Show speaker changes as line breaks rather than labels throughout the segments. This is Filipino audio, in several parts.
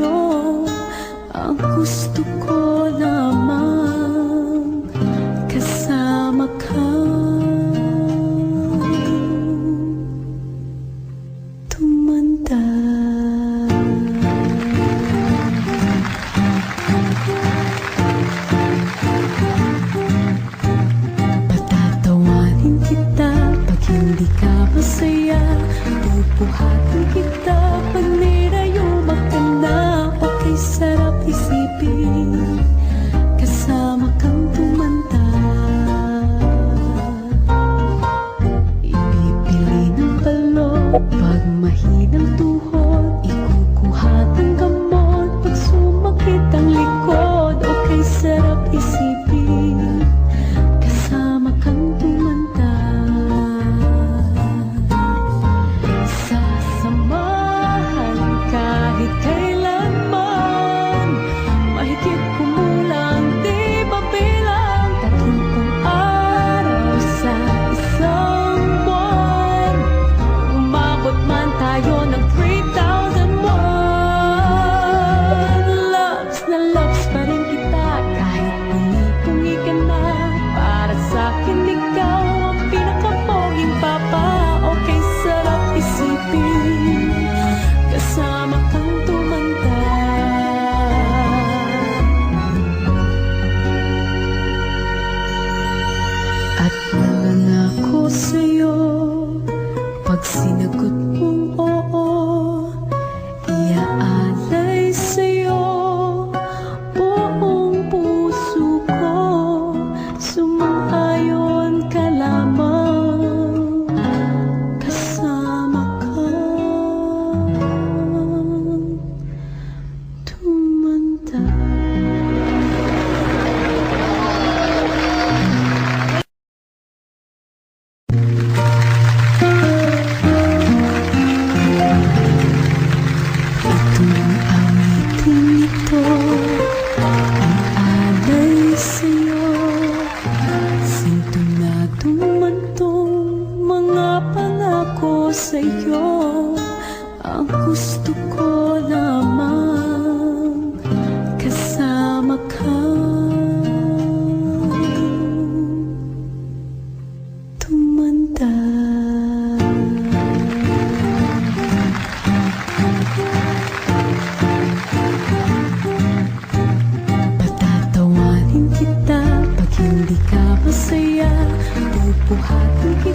Ang gusto ko lamang be. なく。を Ang gusto ko lamang kasama ka. Tumanda. Patatawanin kita pag hindi ka masaya. Pupuhatin kita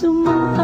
sumama